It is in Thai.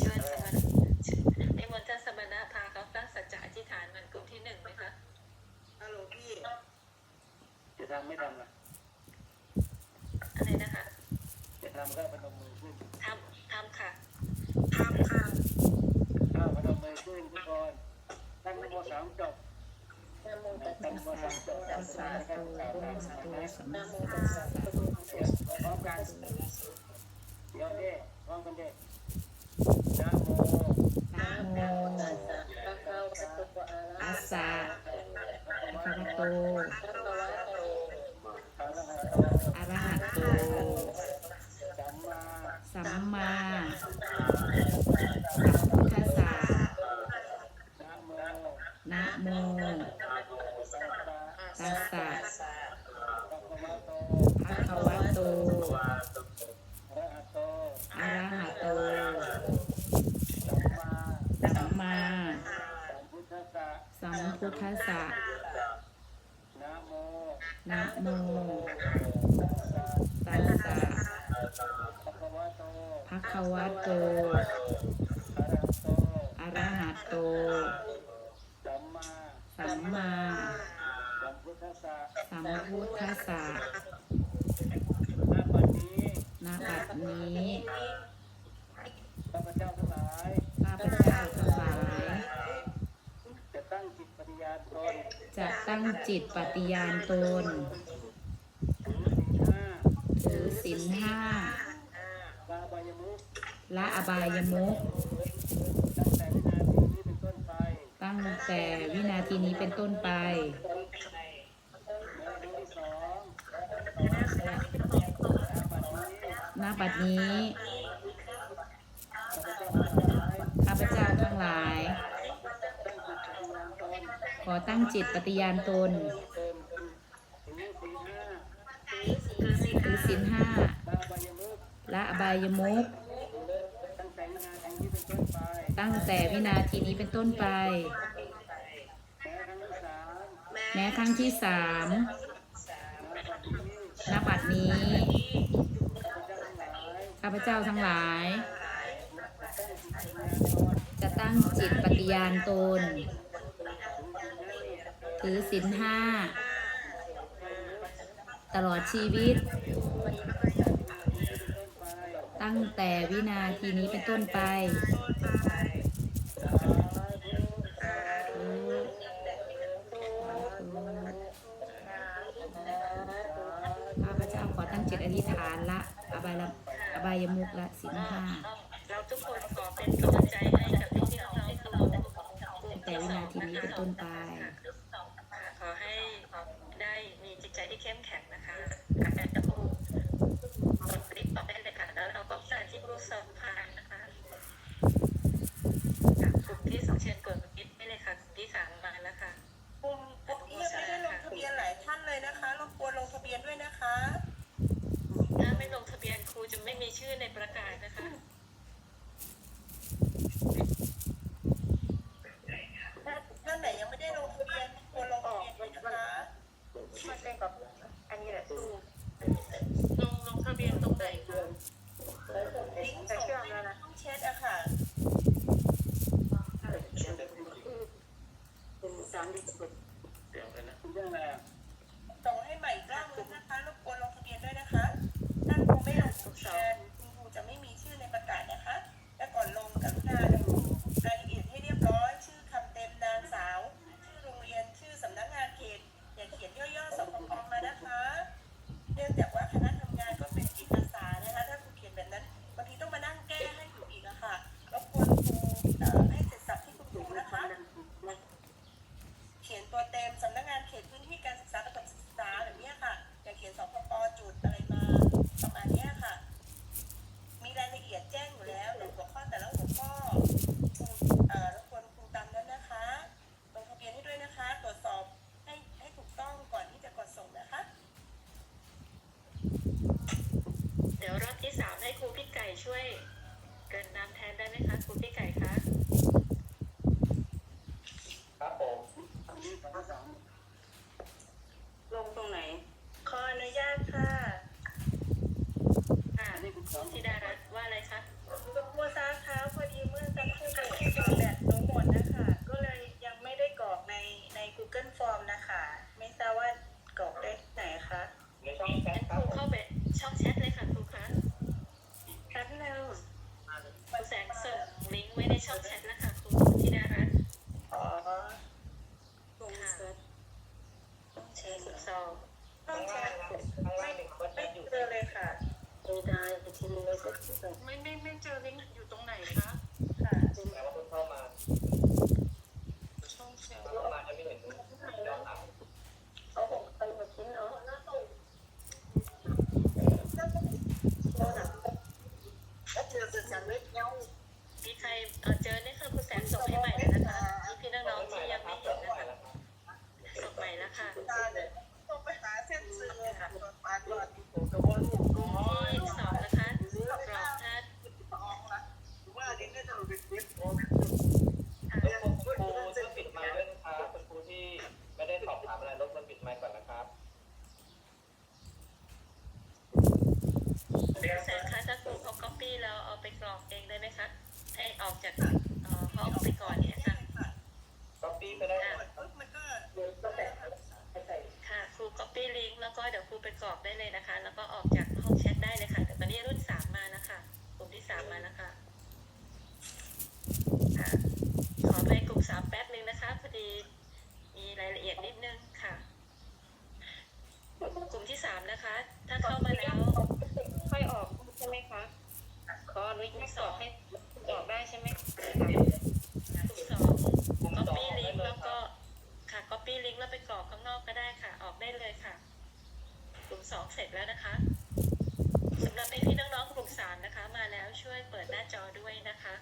เชิญสมณะนิมนต์ท่านสมณะพาเขาตั้งสัจจะอธิษฐานมันกลุ่มที่หนึ่งไหมคะฮัลโหลพี่ จะทำไม่ทำล่ะอะไรนะคะ จะทำก็พนมมือขึ้นทำ ทำค่ะ ทำค่ะข้าวพนมมือขึ้นทุกคนตั้งนโมสามจบนะโมตัสตั้งนโมสะสามจบตัตั้งสสาสะธุกล่าวตามสมาธินะโมตัสสะภะคะวะโตพร้อมกันเดี๋ยวเด้พร้อมกันเด้ นะโมนะโมตัสสะภะคะวะโตอะระอาหะสาภะภะคะวะโตอระหะโตอะระหะโต สัมมาสัมมาสัพุทธัสสะนะโมนะโมตัสสะตัสสะภะคะวะโต ภะคะวะโต อะระหะโต อะระหะโต สัมมา สัมมา สัมพุทธัสสะ สัม พุทธัสสะนะโมตัสสะภะคะวะโต ภะคะวะโต อะระหะโต อะระหะโต สัมมา สัมมา สัมพุทธัสสะ สัมพุทธัสสะ ณบัดนี้ ณบัดนี้ ข้าพเจ้าทั้งหลาย ข้าพเจ้าทั้งหลาย จะตั้งจิตปฏิญาณตน จะตั้งจิตปฏิญาณตนถือศีลห้าถือศีลห้าละอบายมุขตั้งแต่วินาทีนี้เป็นต้นไปตั้งแต่วินาทีนี้เป็นต้นไป และครั้งที่สอง และ ณบัดนี้ ณบัดนี้ ข้าพเจ้าทั้งหลาย ขอตั้งจิตปฏิญาณตนถือศีลห้าละอบายมุกตั้งแต่วินาทีนี้เป็นต้นไป แม้ครั้งที่สามนับบัดนี้ ข้าพเจ้าทั้งหลาย จะตั้งจิตปฏิญาณตน ถือศีลห้า ตลอดชีวิต ตั้งแต่วินาทีนี้เป็นต้นไปข้าพเจ้าขอตั้งจิตอธิษฐานละ อบายละอบายมุกละศีลห้าเราทุกคนขอเป็นกำลังใจให้กับที่เราตั้งแต่วินาทีนี้เป็นต้นไป ขอให้ได้มีจิตใจ ที่เข้มแข็งนะคะแต่ตะปูกดคลิปต่อได้เลยค่ะแล้วเราก็จะที่รูปสัมพันนะคะกลุ่มที่สองเชิญกดคลิปได้เลยค่ะกลุ่มที่สามมาแล้วค่ะ กลุ่มกลุ่มที่ยังไม่ได้ลงทะเบียนหลายท่านเลยนะคะรบกวนลงทะเบียนด้วยนะคะ ถ้าไม่ลงทะเบียนครูจะไม่มีชื่อในประกาศนะคะ ถ้าท่านไหนยังไม่ได้ลงทะเบียนรบกวนลงทะเบียนด้วยนะคะ มาเต้นกับอันนี้แหละตู้ลงลงทะเบียนตรงไหนคะ ลิงก์ส่งให้ในห้องแชทอะค่ะ เรื่องอะไรอะส่งให้ใหม่อีกรอบนึงนะคะรบกวนลงทะเบียนด้วยนะคะ ท่าคงไม่ลงทะเบียน ยวรอบที่สามให้ครูพี่ไก่ช่วยเกรินนำแทนได้ไหมคะครูพี่ไก่คะครับผมอันนี้ครั้งที่สา ไม่ไม่ไม่เจอลิงก์อยู่ตรงไหนคะค่ะแต่ว่าเพิ่เข้ามาช่องเซลล์เข้ามาจะไม่เห็นย้อนหลังเอาขอไปมาชิ้นเนาะหน้าตุ่มโดนอะแล้วเจอคือจะเล็กเงามีใครเจอนี่คือคุณแสนส่งให้ใหม่นะคะพี่พี่น้องๆที่ยังไม่เห็นนะคะส่งใหม่แล้วค่ะส่งไปหาเส้นซื้อค่ะตอนปานหลอดผมกับว่าลูก ให้ออกจากเอ่อห้องไปก่อนเนี่ยค่ะก๊อปปี้ก็ได้มันก็ค่ะครู copy link แล้วก็เดี๋ยวครูไปกรอกได้เลยนะคะ แล้วก็ออกจากห้องแชทได้เลยค่ะ แต่ตอนนี้รุ่นสามมาแล้วค่ะกลุ่มที่สามมาแล้วค่ะค่ะขอไปกลุ่มสามแป๊บนึงนะคะพอดีมีรายละเอียดนิดนึงค่ะ กลุ่มที่สามนะคะ ถ้าเข้ามาแล้วค่อยออกใช่ไหมคะขออนุญาตกรอกให้กรอกได้ใช่ไหมสอง copy link แล้วก็ค่ะ copy link แล้วไปกรอกข้างนอกก็ได้ค่ะ ออกได้เลยค่ะขุมสองเสร็จแล้วนะคะสำหรับพี่น้องๆกลุ่มสามนะคะ มาแล้วช่วยเปิดหน้าจอด้วยนะคะ